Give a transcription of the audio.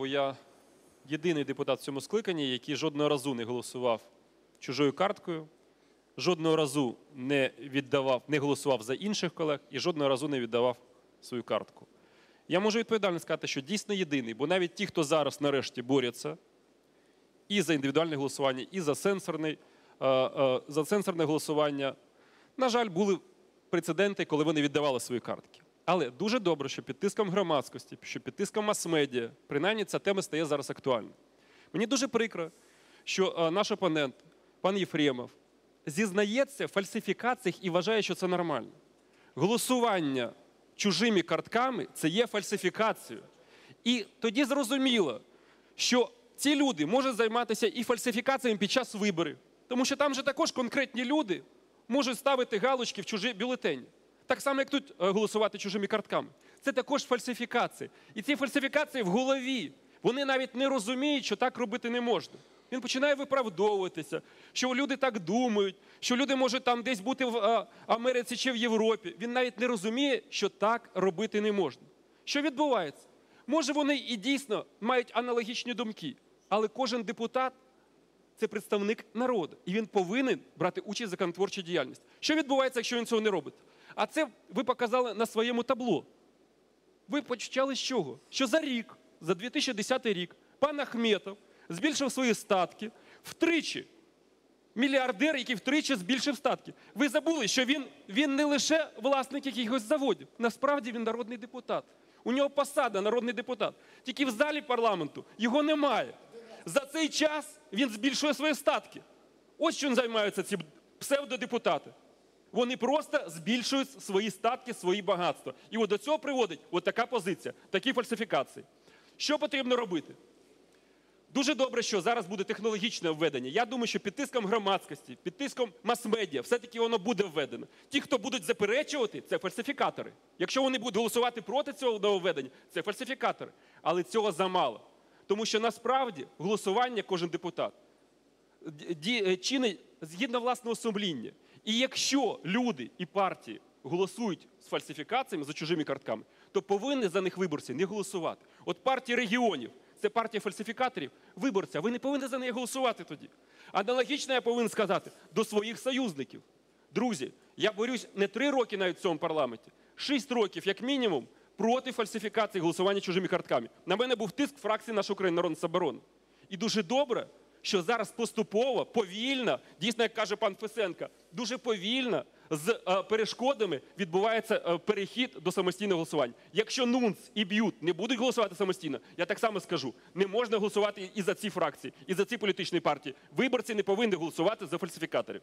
бо я єдиний депутат в цьому скликанні, який жодного разу не голосував чужою карткою, жодного разу не віддавав, не голосував за інших колег і жодного разу не віддавав свою картку. Я можу відповідально сказати, що дійсно єдиний, бо навіть ті, хто зараз нарешті борються і за індивідуальне голосування, і за сенсорне, е, за сенсорне голосування, на жаль, були прецеденти, коли вони віддавали свої картки. Але дуже добре, що під тиском громадськості, що під тиском мас-медіа, принаймні ця тема стає зараз актуальною. Мені дуже прикро, що е, наш опонент, пан Єфремов, зізнається в фальсифікаціях і вважає, що це нормально. Голосування чужими картками це є фальсифікацією. І тоді зрозуміло, що ці люди можуть займатися і фальсифікаціями під час виборів, тому що там же також конкретні люди можуть ставити галочки в чужі бюлетені. Так само, як тут е, голосувати чужими картками. Це також фальсифікації. І ці фальсифікації в голові. Вони навіть не розуміють, що так робити не можна. Він починає виправдовуватися, що люди так думають, що люди можуть там десь бути в е, Америці чи в Європі. Він навіть не розуміє, що так робити не можна. Що відбувається? Може, вони і дійсно мають аналогічні думки, але кожен депутат це представник народу, і він повинен брати участь в законотворчій діяльності. Що відбувається, якщо він цього не робить? А це ви показали на своєму табло. Ви почали з чого? Що за рік, за 2010 рік, пан Ахметов збільшив свої статки втричі. Мільярдер, який втричі збільшив статки. Ви забули, що він, він не лише власник якихось заводів. Насправді він народний депутат. У нього посада народний депутат. Тільки в залі парламенту його немає. За цей час він збільшує свої статки. Ось чим займаються ці псевдодепутати. Вони просто збільшують свої статки, свої багатства. І от до цього приводить от така позиція, такі фальсифікації. Що потрібно робити? Дуже добре, що зараз буде технологічне введення. Я думаю, що під тиском громадськості, під тиском мас-медіа, все-таки воно буде введено. Ті, хто будуть заперечувати, це фальсифікатори. Якщо вони будуть голосувати проти цього нововведення, це фальсифікатори. Але цього замало. Тому що насправді голосування кожен депутат е, чинить згідно власного сумління. І якщо люди і партії голосують з фальсифікаціями за чужими картками, то повинні за них виборці не голосувати. От партія регіонів це партія фальсифікаторів, виборця, ви не повинні за неї голосувати тоді. Аналогічно я повинен сказати до своїх союзників. Друзі, я борюсь не три роки навіть в цьому парламенті, шість років, як мінімум, проти фальсифікації голосування чужими картками. На мене був тиск фракції «Наша Україна Народна Соборона». І дуже добре, що зараз поступово, повільно, дійсно, як каже пан Фесенка, дуже повільно з е, перешкодами відбувається е, перехід до самостійного голосування. Якщо НУНЦ і БЮТ не будуть голосувати самостійно, я так само скажу, не можна голосувати і за ці фракції, і за ці політичні партії. Виборці не повинні голосувати за фальсифікаторів.